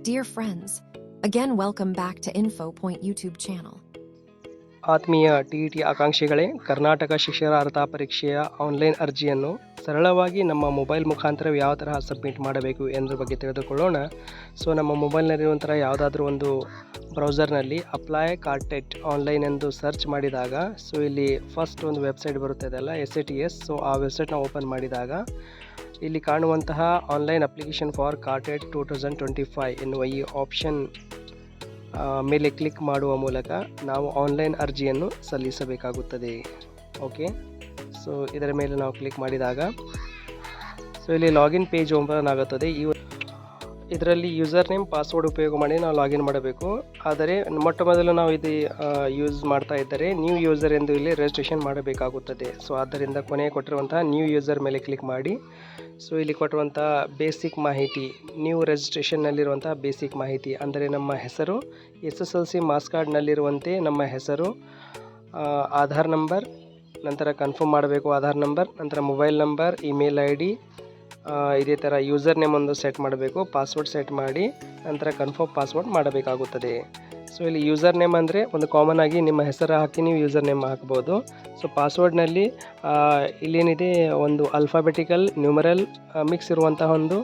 Dear friends, again welcome back to Info Point YouTube channel. ಆತ್ಮೀಯ T E T ಆಕಾಂಕ್ಷಿಗಳೇ ಕರ್ನಾಟಕ ಶಿಕ್ಷರಾರ್ಹತಾ ಪರೀಕ್ಷೆಯ online ಅರ್ಜಿಯನ್ನು ಸರಳವಾಗಿ ನಮ್ಮ ಮೊಬೈಲ್ ಮುಖಾಂತರ ಯಾವ ತರಹ ಸಬ್ಮಿಟ್ ಮಾಡಬೇಕು ಎಂದ್ರ ಬಗ್ಗೆ ತಿಳಿದುಕೊಳ್ಳೋಣ ಸೊ ನಮ್ಮ ಮೊಬೈಲ್ನಲ್ಲಿರುವಂಥ ಯಾವುದಾದ್ರೂ ಒಂದು ಬ್ರೌಸರ್ನಲ್ಲಿ ಅಪ್ಲೈ ಕಾರ್ಟೆಟ್ ಆನ್ಲೈನ್ ಎಂದು ಸರ್ಚ್ ಮಾಡಿದಾಗ ಸೊ ಇಲ್ಲಿ ಫಸ್ಟ್ ಒಂದು website ಬರುತ್ತದಲ್ಲ S A T S so ಆ ವೆಬ್ಸೈಟ್ನ ಓಪನ್ ಮಾಡಿದಾಗ ಇಲ್ಲಿ ಕಾಣುವಂತಹ online application for KARTET two thousand twenty five ಎನ್ನುವ ಈ ಆಪ್ಷನ್ ಮೇಲೆ ಕ್ಲಿಕ್ ಮಾಡುವ ಮೂಲಕ ನಾವು ಆನ್ಲೈನ್ ಅರ್ಜಿಯನ್ನು ಸಲ್ಲಿಸಬೇಕಾಗುತ್ತದೆ. ಓಕೆ ಸೊ ಇದರ ಮೇಲೆ ನಾವು ಕ್ಲಿಕ್ ಮಾಡಿದಾಗ ಸೊ ಇಲ್ಲಿ ಲಾಗಿನ್ ಪೇಜ್ ಓಪನ್ ಆಗುತ್ತದೆ. ಈ ಇದರಲ್ಲಿ ಯೂಸರ್ ನೇಮ್ ಪಾಸ್ವರ್ಡ್ ಉಪಯೋಗ ಮಾಡಿ ನಾವು ಲಾಗಿನ್ ಮಾಡಬೇಕು. ಆದರೆ, ಮೊಟ್ಟ ಮೊದಲು ನಾವು ಇದು ಯೂಸ್ ಮಾಡ್ತಾ ಇದ್ದರೆ ನ್ಯೂ ಯೂಸರ್ ಎಂದು ಇಲ್ಲಿ ರಿಜಿಸ್ಟ್ರೇಷನ್ ಮಾಡಬೇಕಾಗುತ್ತದೆ. ಸೊ ಆದ್ದರಿಂದ ಕೊನೆಗೆ ಕೊಟ್ಟಿರುವಂತಹ ನ್ಯೂ ಯೂಸರ್ ಮೇಲೆ ಕ್ಲಿಕ್ ಮಾಡಿ. ಸೊ ಇಲ್ಲಿ ಕೊಟ್ಟಿರುವಂಥ ಬೇಸಿಕ್ ಮಾಹಿತಿ ನ್ಯೂ ರಿಜಿಸ್ಟ್ರೇಷನ್ನಲ್ಲಿರುವಂಥ ಬೇಸಿಕ್ ಮಾಹಿತಿ. ಅಂದರೆ ನಮ್ಮ ಹೆಸರು S S L C marks ಕಾರ್ಡ್ನಲ್ಲಿರುವಂತೆ ನಮ್ಮ ಹೆಸರು ಆಧಾರ್ ನಂಬರ್, ನಂತರ ಕನ್ಫರ್ಮ್ ಮಾಡಬೇಕು ಆಧಾರ್ ನಂಬರ್, ನಂತರ mobile number email I D ಇದೇ ಥರ ಯೂಸರ್ ನೇಮ್ ಒಂದು ಸೆಟ್ ಮಾಡಬೇಕು ಪಾಸ್ವರ್ಡ್ ಸೆಟ್ ಮಾಡಿ, ನಂತರ ಕನ್ಫರ್ಮ್ ಪಾಸ್ವರ್ಡ್ ಮಾಡಬೇಕಾಗುತ್ತದೆ. ಸೊ ಇಲ್ಲಿ ಯೂಸರ್ ನೇಮ್ ಅಂದರೆ ಒಂದು ಕಾಮನ್ ಆಗಿ ನಿಮ್ಮ ಹೆಸರು ಹಾಕಿ ನೀವು ಯೂಸರ್ ನೇಮ್ ಹಾಕ್ಬೋದು. ಸೊ ಪಾಸ್ವರ್ಡ್ನಲ್ಲಿ ಇಲ್ಲೇನಿದೆ, ಒಂದು ಅಲ್ಫಾಬೆಟಿಕಲ್ ನ್ಯೂಮರಲ್ ಮಿಕ್ಸ್ ಇರುವಂತಹ ಒಂದು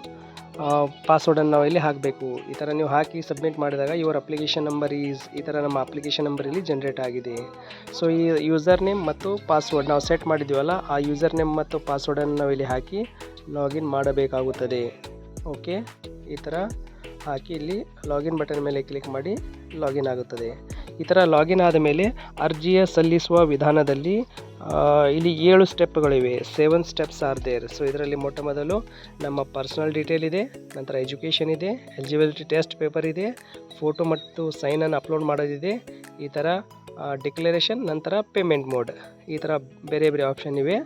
ಪಾಸ್ವರ್ಡನ್ನು ನಾವು ಇಲ್ಲಿ ಹಾಕಬೇಕು. ಈ ಥರ ನೀವು ಹಾಕಿ ಸಬ್ಮಿಟ್ ಮಾಡಿದಾಗ ಯುವರ್ ಅಪ್ಲಿಕೇಶನ್ ನಂಬರ್ ಈಸ್ ಈ ಥರ ನಮ್ಮ ಅಪ್ಲಿಕೇಶನ್ ನಂಬರ್ ಇಲ್ಲಿ ಜನ್ರೇಟ್ ಆಗಿದೆ. ಸೊ ಈ ಯೂಸರ್ ನೇಮ್ ಮತ್ತು ಪಾಸ್ವರ್ಡ್ ನಾವು ಸೆಟ್ ಮಾಡಿದ್ದೀವಲ್ಲ ಆ ಯೂಸರ್ ನೇಮ್ ಮತ್ತು ಪಾಸ್ವರ್ಡನ್ನು ನಾವು ಇಲ್ಲಿ ಹಾಕಿ ಲಾಗಿನ್ ಮಾಡಬೇಕಾಗುತ್ತದೆ. ಓಕೆ ಈ ಥರ ಹಾಕಿ ಇಲ್ಲಿ ಲಾಗಿನ್ ಬಟನ್ ಮೇಲೆ ಕ್ಲಿಕ್ ಮಾಡಿ ಲಾಗಿನ್ ಆಗುತ್ತದೆ. ಈ ಥರ ಲಾಗಿನ್ ಆದ ಮೇಲೆ ಅರ್ಜಿಯ ಸಲ್ಲಿಸುವ ವಿಧಾನದಲ್ಲಿ ಇಲ್ಲಿ ಏಳು ಸ್ಟೆಪ್ಗಳಿವೆ seven steps are there so ಇದರಲ್ಲಿ ಮೊಟ್ಟ ಮೊದಲು ನಮ್ಮ ಪರ್ಸನಲ್ ಡೀಟೇಲ್ ಇದೆ, ನಂತರ ಎಜುಕೇಷನ್ ಇದೆ ಎಲಿಜಿಬಿಲಿಟಿ ಟೆಸ್ಟ್ ಪೇಪರ್ ಇದೆ ಫೋಟೋ ಮತ್ತು ಸೈನನ್ನು ಅಪ್ಲೋಡ್ ಮಾಡೋದಿದೆ. ಈ ಥರ ಡಿಕ್ಲರೇಷನ್ ನಂತರ ಪೇಮೆಂಟ್ ಮೋಡ್ ಈ ಥರ ಬೇರೆ ಬೇರೆ ಆಪ್ಷನ್ ಇವೆ.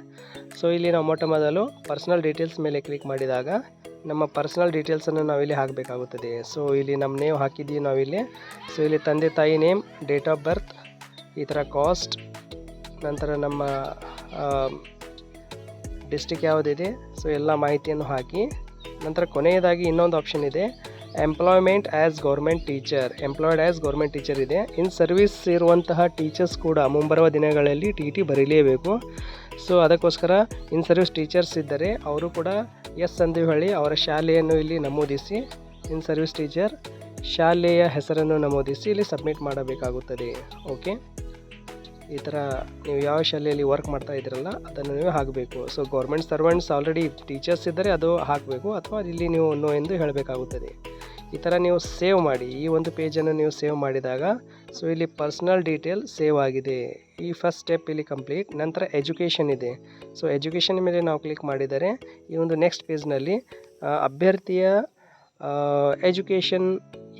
ಸೊ ಇಲ್ಲಿ ನಾವು ಮೊಟ್ಟ ಮೊದಲು ಪರ್ಸನಲ್ ಡೀಟೇಲ್ಸ್ ಮೇಲೆ ಕ್ಲಿಕ್ ಮಾಡಿದಾಗ ನಮ್ಮ ಪರ್ಸನಲ್ ಡೀಟೇಲ್ಸನ್ನು ನಾವಿಲ್ಲಿ ಹಾಕಬೇಕಾಗುತ್ತದೆ. ಸೊ ಇಲ್ಲಿ ನಮ್ಮ ನೇಮ್ ಹಾಕಿದ್ದೀವಿ ನಾವಿಲ್ಲಿ ಸೊ ಇಲ್ಲಿ ತಂದೆ ತಾಯಿ ನೇಮ್ ಡೇಟ್ ಆಫ್ ಬರ್ತ್ ಈ ಥರ ಕಾಸ್ಟ್ ನಂತರ ನಮ್ಮ ಡಿಸ್ಟಿಕ್ ಯಾವುದಿದೆ ಸೊ ಎಲ್ಲ ಮಾಹಿತಿಯನ್ನು ಹಾಕಿ, ನಂತರ ಕೊನೆಯದಾಗಿ ಇನ್ನೊಂದು ಆಪ್ಷನ್ ಇದೆ employment as government teacher employed as government teacher ಇದೆ. ಇನ್ ಸರ್ವಿಸ್ ಇರುವಂತಹ ಟೀಚರ್ಸ್ ಕೂಡ ಮುಂಬರುವ ದಿನಗಳಲ್ಲಿ ಟಿ ಟಿ ಬರೀಲೇಬೇಕು. ಸೊ ಅದಕ್ಕೋಸ್ಕರ ಇನ್ ಸರ್ವಿಸ್ ಟೀಚರ್ಸ್ ಇದ್ದರೆ, ಅವರು ಕೂಡ ಎಸ್ ಹೇಳಿ ಅವರ ಶಾಲೆಯನ್ನು ಇಲ್ಲಿ ನಮೂದಿಸಿ, ಇನ್ ಸರ್ವಿಸ್ ಟೀಚರ್, ಶಾಲೆಯ ಹೆಸರನ್ನು ನಮೂದಿಸಿ ಇಲ್ಲಿ ಸಬ್ಮಿಟ್ ಮಾಡಬೇಕಾಗುತ್ತದೆ. ಓಕೆ ಈ ಥರ ನೀವು ಯಾವ ಶಾಲೆಯಲ್ಲಿ ವರ್ಕ್ ಮಾಡ್ತಾ ಇದ್ದೀರಲ್ಲ, ಅದನ್ನು ನೀವು ಹಾಕಬೇಕು. So government servants already teachers ಇದ್ದರೆ ಅದು ಹಾಕಬೇಕು, ಅಥವಾ ಇಲ್ಲಿ ನೀವು ನೋ ಎಂದು ಹೇಳಬೇಕಾಗುತ್ತದೆ. ಈ ಥರ ನೀವು ಸೇವ್ ಮಾಡಿ, ಈ ಒಂದು ಪೇಜನ್ನು ನೀವು ಸೇವ್ ಮಾಡಿದಾಗ, ಸೊ ಇಲ್ಲಿ ಪರ್ಸ್ನಲ್ ಡೀಟೇಲ್ ಸೇವ್ ಆಗಿದೆ. ಈ ಫಸ್ಟ್ ಸ್ಟೆಪ್ ಇಲ್ಲಿ ಕಂಪ್ಲೀಟ್ ನಂತರ ಎಜುಕೇಷನ್ ಇದೆ. ಸೊ ಎಜುಕೇಷನ್ ಮೇಲೆ ನಾವು ಕ್ಲಿಕ್ ಮಾಡಿದರೆ, ಈ ಒಂದು ನೆಕ್ಸ್ಟ್ ಪೇಜ್ನಲ್ಲಿ ಅಭ್ಯರ್ಥಿಯ ಎಜುಕೇಷನ್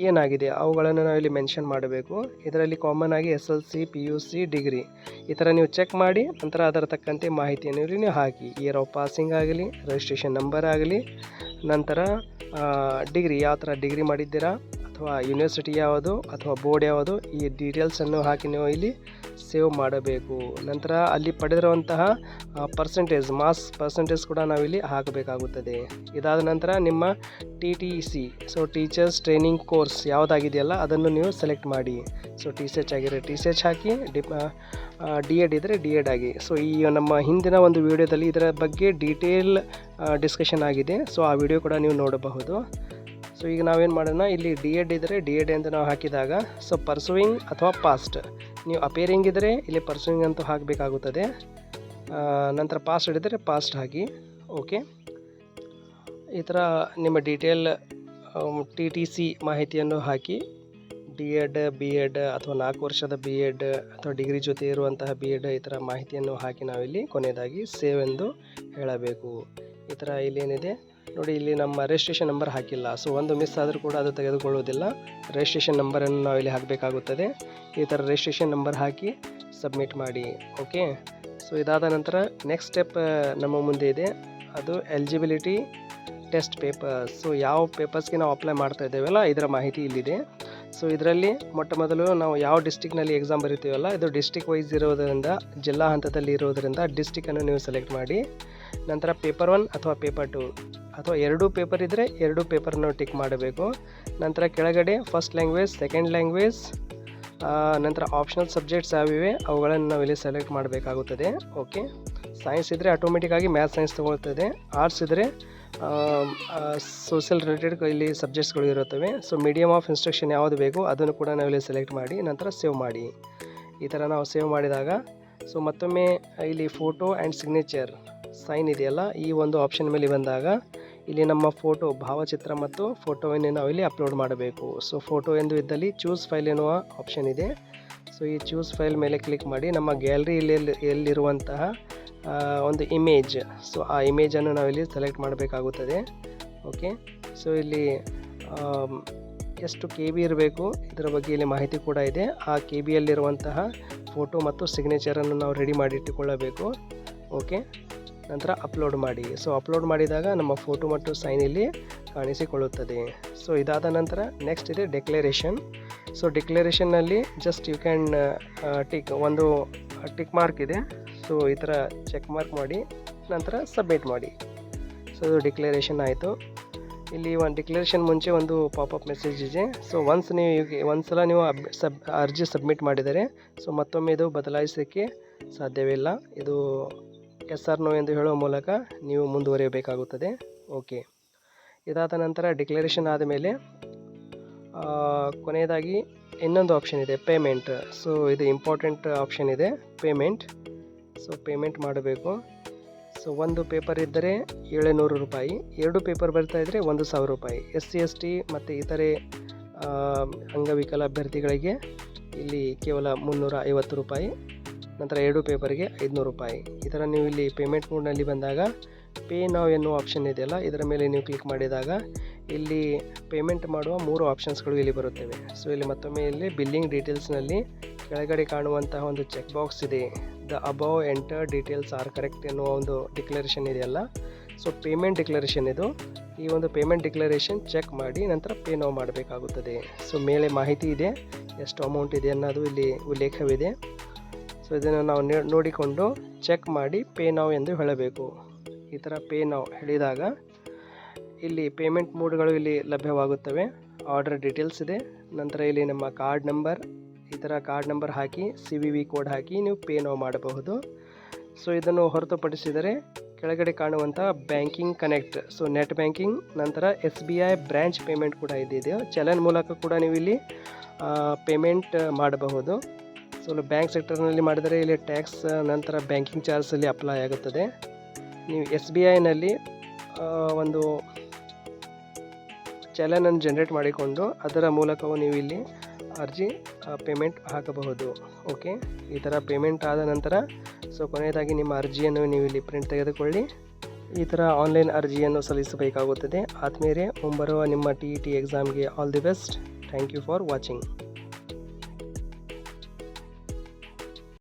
ಏನಾಗಿದೆ? ಅವುಗಳನ್ನು ನಾವು ಇಲ್ಲಿ ಮೆನ್ಷನ್ ಮಾಡಬೇಕು. ಇದರಲ್ಲಿ ಕಾಮನ್ ಆಗಿ S L C P U C degree ಈ ಥರ ನೀವು ಚೆಕ್ ಮಾಡಿ, ನಂತರ ಅದರ ತಕ್ಕಂತೆ ಮಾಹಿತಿಯನ್ನು ಇಲ್ಲಿ ನೀವು ಹಾಕಿ. ಇಯರ್ ಆಫ್ ಪಾಸಿಂಗ್ ಆಗಲಿ ರಿಜಿಸ್ಟ್ರೇಷನ್ ನಂಬರ್ ಆಗಲಿ, ನಂತರ ಡಿಗ್ರಿ ಯಾವ ಥರ ಡಿಗ್ರಿ ಮಾಡಿದ್ದೀರಾ? ಅಥವಾ ಯೂನಿವರ್ಸಿಟಿ ಯಾವುದು ಅಥವಾ ಬೋರ್ಡ್ ಯಾವುದು ಈ ಡೀಟೇಲ್ಸನ್ನು ಹಾಕಿ ನೀವು ಇಲ್ಲಿ ಸೇವ್ ಮಾಡಬೇಕು. ನಂತರ ಅಲ್ಲಿ ಪಡೆದಿರುವಂತಹ ಪರ್ಸೆಂಟೇಜ್ ಮಾಸ್ ಪರ್ಸೆಂಟೇಜ್ ಕೂಡ ನಾವಿಲ್ಲಿ ಹಾಕಬೇಕಾಗುತ್ತದೆ. ಇದಾದ ನಂತರ ನಿಮ್ಮ T T C so teachers training course ಯಾವುದಾಗಿದೆಯಲ್ಲ ಅದನ್ನು ನೀವು ಸೆಲೆಕ್ಟ್ ಮಾಡಿ. ಸೊ ಟಿ ಸಿ ಎಚ್ ಆಗಿರೋ ಟಿ ಸಿ ಎಚ್ ಹಾಕಿ ಡಿ ಡಿ ಎಡ್ ಇದ್ದರೆ ಡಿ ಎಡ್ ಆಗಿ. ಸೊ ಈ ನಮ್ಮ ಹಿಂದಿನ ಒಂದು ವಿಡಿಯೋದಲ್ಲಿ ಇದರ ಬಗ್ಗೆ ಡೀಟೇಲ್ ಡಿಸ್ಕಷನ್ ಆಗಿದೆ. ಸೊ ಆ ವಿಡಿಯೋ ಕೂಡ ನೀವು ನೋಡಬಹುದು. ಸೊ ಈಗ ನಾವೇನು ಮಾಡೋಣ? ಇಲ್ಲಿ ಡಿ ಎಡ್ ಇದ್ದರೆ ಡಿ ಎಡ್ ಅಂತ ನಾವು ಹಾಕಿದಾಗ ಸೊ ಪರ್ಸುವಿಂಗ್ ಅಥವಾ ಪಾಸ್ಟ್ ನೀವು ಅಪೇರಿಂಗ್ ಇದ್ದರೆ ಇಲ್ಲಿ ಪರ್ಸುವಿಂಗ್ ಅಂತೂ ಹಾಕಬೇಕಾಗುತ್ತದೆ. ನಂತರ ಪಾಸ್ಟ್ ಹಿಡಿದರೆ ಪಾಸ್ಟ್ ಹಾಕಿ ಓಕೆ ಈ ಥರ ನಿಮ್ಮ ಡೀಟೇಲ್ ಟಿ ಟಿ ಸಿ ಮಾಹಿತಿಯನ್ನು ಹಾಕಿ ಡಿ ಎಡ್ ಬಿ ಎಡ್ ಅಥವಾ ನಾಲ್ಕು ವರ್ಷದ ಬಿ ಎಡ್ ಅಥವಾ ಡಿಗ್ರಿ ಜೊತೆ ಇರುವಂತಹ ಬಿ ಎಡ್ ಈ ಥರ ಮಾಹಿತಿಯನ್ನು ಹಾಕಿ ನಾವಿಲ್ಲಿ ಕೊನೆಯದಾಗಿ ಸೇವ್ ಎಂದು ಹೇಳಬೇಕು. ಈ ಥರ ಇಲ್ಲೇನಿದೆ ನೋಡಿ, ಇಲ್ಲಿ ನಮ್ಮ ರಿಜಿಸ್ಟ್ರೇಷನ್ ನಂಬರ್ ಹಾಕಿಲ್ಲ. ಸೊ ಒಂದು ಮಿಸ್ ಆದರೂ ಕೂಡ ಅದು ತೆಗೆದುಕೊಳ್ಳುವುದಿಲ್ಲ. ರಿಜಿಸ್ಟ್ರೇಷನ್ ನಂಬರನ್ನು ನಾವು ಇಲ್ಲಿ ಹಾಕಬೇಕಾಗುತ್ತದೆ. ಈ ಥರ ರಿಜಿಸ್ಟ್ರೇಷನ್ ನಂಬರ್ ಹಾಕಿ ಸಬ್ಮಿಟ್ ಮಾಡಿ ಓಕೆ ಸೊ ಇದಾದ ನಂತರ ನೆಕ್ಸ್ಟ್ ಸ್ಟೆಪ್ ನಮ್ಮ ಮುಂದೆ ಇದೆ. ಅದು ಎಲಿಜಿಬಿಲಿಟಿ ಟೆಸ್ಟ್ ಪೇಪರ್ಸ್ ಸೊ ಯಾವ ಪೇಪರ್ಸ್ಗೆ ನಾವು ಅಪ್ಲೈ ಮಾಡ್ತಾ ಇದ್ದೇವಲ್ಲ ಇದರ ಮಾಹಿತಿ ಇಲ್ಲಿದೆ. ಸೊ ಇದರಲ್ಲಿ ಮೊಟ್ಟ ಮೊದಲು ನಾವು ಯಾವ ಡಿಸ್ಟಿಕ್ನಲ್ಲಿ ಎಕ್ಸಾಮ್ ಬರಿತೀವಲ್ಲ, ಇದು ಡಿಸ್ಟಿಕ್ ವೈಸ್ ಇರೋದರಿಂದ, ಜಿಲ್ಲಾ ಹಂತದಲ್ಲಿ ಇರೋದರಿಂದ ಡಿಸ್ಟಿಕನ್ನು ನೀವು ಸೆಲೆಕ್ಟ್ ಮಾಡಿ. ನಂತರ ಪೇಪರ್ ಒನ್ ಅಥವಾ ಪೇಪರ್ ಟು ಅಥವಾ ಎರಡೂ ಪೇಪರ್ ಇದ್ದರೆ ಎರಡೂ ಪೇಪರ್ನ ಟಿಕ್ ಮಾಡಬೇಕು. ನಂತರ ಕೆಳಗಡೆ ಫಸ್ಟ್ ಲ್ಯಾಂಗ್ವೇಜ್ ಸೆಕೆಂಡ್ ಲ್ಯಾಂಗ್ವೇಜ್ ನಂತರ ಆಪ್ಷನಲ್ ಸಬ್ಜೆಕ್ಟ್ಸ್ ಯಾವಿವೆ ಅವುಗಳನ್ನು ನಾವಿಲ್ಲಿ ಸೆಲೆಕ್ಟ್ ಮಾಡಬೇಕಾಗುತ್ತದೆ. ಓಕೆ ಸೈನ್ಸ್ ಇದ್ದರೆ ಆಟೋಮೆಟಿಕ್ಕಾಗಿ ಮ್ಯಾಥ್ ಸೈನ್ಸ್ ತೊಗೊಳ್ತದೆ. ಆರ್ಟ್ಸ್ ಇದ್ದರೆ ಸೋಷಿಯಲ್ ರಿಲೇಟೆಡ್ ಇಲ್ಲಿ ಸಬ್ಜೆಕ್ಟ್ಸ್ಗಳು ಇರುತ್ತವೆ. ಸೊ ಮೀಡಿಯಮ್ ಆಫ್ ಇನ್ಸ್ಟ್ರಕ್ಷನ್ ಯಾವುದು ಬೇಕು, ಅದನ್ನು ಕೂಡ ನಾವಿಲ್ಲಿ ಸೆಲೆಕ್ಟ್ ಮಾಡಿ, ನಂತರ ಸೇವ್ ಮಾಡಿ. ಈ ಥರ ನಾವು ಸೇವ್ ಮಾಡಿದಾಗ ಸೊ ಮತ್ತೊಮ್ಮೆ ಇಲ್ಲಿ ಫೋಟೋ ಆ್ಯಂಡ್ ಸಿಗ್ನೇಚರ್ ಸೈನ್ ಇದೆಯಲ್ಲ, ಈ ಒಂದು ಆಪ್ಷನ್ ಮೇಲೆ ಬಂದಾಗ ಇಲ್ಲಿ ನಮ್ಮ ಫೋಟೋ ಭಾವಚಿತ್ರ ಮತ್ತು ಫೋಟೋವನ್ನು ನಾವು ಇಲ್ಲಿ ಅಪ್ಲೋಡ್ ಮಾಡಬೇಕು. ಸೊ, ಫೋಟೋ ಎಂದು ಇದ್ದಲ್ಲಿ ಚೂಸ್ ಫೈಲ್ ಎನ್ನುವ ಆಪ್ಷನ್ ಇದೆ. ಸೊ, ಈ ಚೂಸ್ ಫೈಲ್ ಮೇಲೆ ಕ್ಲಿಕ್ ಮಾಡಿ ನಮ್ಮ ಗ್ಯಾಲರಿಯಲ್ಲಿ ಎಲ್ಲಿರುವಂತಹ ಒಂದು ಇಮೇಜ್ ಸೊ, ಆ ಇಮೇಜನ್ನು ನಾವಿಲ್ಲಿ ಸೆಲೆಕ್ಟ್ ಮಾಡಬೇಕಾಗುತ್ತದೆ. ಓಕೆ ಸೊ ಇಲ್ಲಿ ಎಷ್ಟು ಕೆ ಬಿ ಇರಬೇಕು, ಇದರ ಬಗ್ಗೆ ಇಲ್ಲಿ ಮಾಹಿತಿ ಕೂಡ ಇದೆ. ಆ ಕೆ ಬಿಯಲ್ಲಿರುವಂತಹ ಫೋಟೋ ಮತ್ತು ಸಿಗ್ನೇಚರನ್ನು ನಾವು ರೆಡಿ ಮಾಡಿಟ್ಟುಕೊಳ್ಳಬೇಕು ಓಕೆ ನಂತರ ಅಪ್ಲೋಡ್ ಮಾಡಿ. ಸೊ ಅಪ್ಲೋಡ್ ಮಾಡಿದಾಗ ನಮ್ಮ ಫೋಟೋ ಮತ್ತು ಸೈನ್ ಇಲ್ಲಿ ಕಾಣಿಸಿಕೊಳ್ಳುತ್ತದೆ. ಸೊ ಇದಾದ ನಂತರ ನೆಕ್ಸ್ಟ್ ಇದೆ ಡೆಕ್ಲರೇಷನ್ ಸೊ ಡಿಕ್ಲರೇಷನ್ನಲ್ಲಿ ಜಸ್ಟ್ ಯು ಕ್ಯಾನ್ ಟಿಕ್ ಒಂದು ಟಿಕ್ ಮಾರ್ಕ್ ಇದೆ. ಸೊ ಈ ಥರ ಚೆಕ್ ಮಾರ್ಕ್ ಮಾಡಿ, ನಂತರ ಸಬ್ಮಿಟ್ ಮಾಡಿ. ಸೊ ಡಿಕ್ಲರೇಷನ್ ಆಯಿತು. ಇಲ್ಲಿ ಒಂದು ಡಿಕ್ಲರೇಷನ್ ಮುಂಚೆ ಒಂದು ಪಾಪಪ್ ಮೆಸೇಜ್ ಇದೆ. ಸೊ ಒನ್ಸ್ ನೀವು ಒಂದು ಸಲ ನೀವು ಅಬ್, ಸಬ್, ಅರ್ಜಿ ಸಬ್ಮಿಟ್ ಮಾಡಿದರೆ ಸೊ ಮತ್ತೊಮ್ಮೆ ಇದು ಬದಲಾಯಿಸೋಕ್ಕೆ ಸಾಧ್ಯವಿಲ್ಲ. ಇದು ಎಸ್ ಆರ್ ನೋ ಎಂದು ಹೇಳುವ ಮೂಲಕ ನೀವು ಮುಂದುವರಿಯಬೇಕಾಗುತ್ತದೆ. ಓಕೆ. ಇದಾದ ನಂತರ ಡಿಕ್ಲರೇಷನ್ ಆದಮೇಲೆ ಮೇಲೆ ಕೊನೆಯದಾಗಿ ಇನ್ನೊಂದು ಆಪ್ಷನ್ ಇದೆ, ಪೇಮೆಂಟ್. ಸೊ, ಇದು ಇಂಪಾರ್ಟೆಂಟ್ ಆಪ್ಷನ್ ಇದೆ, ಪೇಮೆಂಟ್. ಸೊ, ಪೇಮೆಂಟ್ ಮಾಡಬೇಕು. ಸೊ, ಒಂದು ಪೇಪರ್ ಇದ್ದರೆ ಏಳುನೂರು ರೂಪಾಯಿ, ಎರಡು ಪೇಪರ್ ಬರ್ತಾ ಇದ್ದರೆ ಒಂದು ಸಾವಿರ ರೂಪಾಯಿ. ಎಸ್ ಸಿ ಎಸ್ ಟಿ ಮತ್ತು ಇತರೆ ಅಂಗವಿಕಲ ಅಭ್ಯರ್ಥಿಗಳಿಗೆ ಇಲ್ಲಿ ಕೇವಲ ಮುನ್ನೂರ ಐವತ್ತು ರೂಪಾಯಿ. ನಂತರ ಎರಡು ಪೇಪರ್ಗೆ ಐದುನೂರು ರೂಪಾಯಿ. ಈ ಥರ ನೀವು ಇಲ್ಲಿ ಪೇಮೆಂಟ್ ಮೋಡ್ನಲ್ಲಿ ಬಂದಾಗ ಪೇ ನಾವ್ ಎನ್ನುವ ಆಪ್ಷನ್ ಇದೆಯಲ್ಲ, ಇದರ ಮೇಲೆ ನೀವು ಕ್ಲಿಕ್ ಮಾಡಿದಾಗ ಇಲ್ಲಿ ಪೇಮೆಂಟ್ ಮಾಡುವ ಮೂರು ಆಪ್ಷನ್ಸ್ಗಳು ಇಲ್ಲಿ ಬರುತ್ತವೆ. ಸೊ ಇಲ್ಲಿ ಮತ್ತೊಮ್ಮೆ ಇಲ್ಲಿ ಬಿಲ್ಲಿಂಗ್ ಡೀಟೇಲ್ಸ್ನಲ್ಲಿ ಕೆಳಗಡೆ ಕಾಣುವಂತಹ ಒಂದು ಚೆಕ್ ಬಾಕ್ಸ್ ಇದೆ. The above enter details are correct ಎನ್ನುವ ಒಂದು ಡಿಕ್ಲರೇಷನ್ ಇದೆಯಲ್ಲ ಸೊ ಪೇಮೆಂಟ್ ಡಿಕ್ಲರೇಷನ್ ಇದು. ಈ ಒಂದು ಪೇಮೆಂಟ್ ಡಿಕ್ಲರೇಷನ್ ಚೆಕ್ ಮಾಡಿ ನಂತರ ಪೇ ನಾವು ಮಾಡಬೇಕಾಗುತ್ತದೆ. ಸೊ ಮೇಲೆ ಮಾಹಿತಿ ಇದೆ, ಎಷ್ಟು ಅಮೌಂಟ್ ಇದೆ ಅನ್ನೋದು ಇಲ್ಲಿ ಉಲ್ಲೇಖವಿದೆ. ಸೊ ಇದನ್ನು ನಾವು ನೋಡಿಕೊಂಡು ಚೆಕ್ ಮಾಡಿ ಪೇ ನಾವು ಎಂದು ಹೇಳಬೇಕು. ಈ ಥರ ಪೇ ನಾವು ಹೇಳಿದಾಗ ಇಲ್ಲಿ ಪೇಮೆಂಟ್ ಮೂಡ್ಗಳು ಇಲ್ಲಿ ಲಭ್ಯವಾಗುತ್ತವೆ. ಆರ್ಡರ್ ಡೀಟೇಲ್ಸ್ ಇದೆ. ನಂತರ ಇಲ್ಲಿ ನಮ್ಮ ಕಾರ್ಡ್ ನಂಬರ್ ಈ ಥರ ಕಾರ್ಡ್ ನಂಬರ್ ಹಾಕಿ ಸಿ ವಿ ವಿ ಕೋಡ್ ಹಾಕಿ ನೀವು ಪೇ ನಾವು ಮಾಡಬಹುದು. ಸೊ ಇದನ್ನು ಹೊರತುಪಡಿಸಿದರೆ ಕೆಳಗಡೆ ಕಾಣುವಂಥ banking connect so net banking ನಂತರ S B I branch payment ಕೂಡ ಇದಿದೆ ಚಲನ್ ಮೂಲಕ ಕೂಡ ನೀವು ಇಲ್ಲಿ ಪೇಮೆಂಟ್ ಮಾಡಬಹುದು. ಸೊ ಬ್ಯಾಂಕ್ ಸೆಕ್ಟರ್ನಲ್ಲಿ ಮಾಡಿದರೆ ಇಲ್ಲಿ ಟ್ಯಾಕ್ಸ್ ನಂತರ ಬ್ಯಾಂಕಿಂಗ್ ಚಾರ್ಜಲ್ಲಿ ಅಪ್ಲೈ ಆಗುತ್ತದೆ. ನೀವು ಎಸ್ ಬಿ ಐನಲ್ಲಿ ಒಂದು ಚಲನನ್ನು ಜನ್ರೇಟ್ ಮಾಡಿಕೊಂಡು ಅದರ ಮೂಲಕವೂ ನೀವು ಇಲ್ಲಿ ಅರ್ಜಿ ಪೇಮೆಂಟ್ ಹಾಕಬಹುದು. ಓಕೆ ಈ ಥರ ಪೇಮೆಂಟ್ ಆದ ನಂತರ ಸೊ ಕೊನೆಯದಾಗಿ ನಿಮ್ಮ ಅರ್ಜಿಯನ್ನು ನೀವು ಇಲ್ಲಿ ಪ್ರಿಂಟ್ ತೆಗೆದುಕೊಳ್ಳಿ. ಈ ಥರ ಆನ್ಲೈನ್ ಅರ್ಜಿಯನ್ನು ಸಲ್ಲಿಸಬೇಕಾಗುತ್ತದೆ. ಆದಮೇಲೆ ಮುಂಬರುವ ನಿಮ್ಮ ಟಿ ಇ ಟಿ ಎಕ್ಸಾಮ್ಗೆ all the best thank you for watching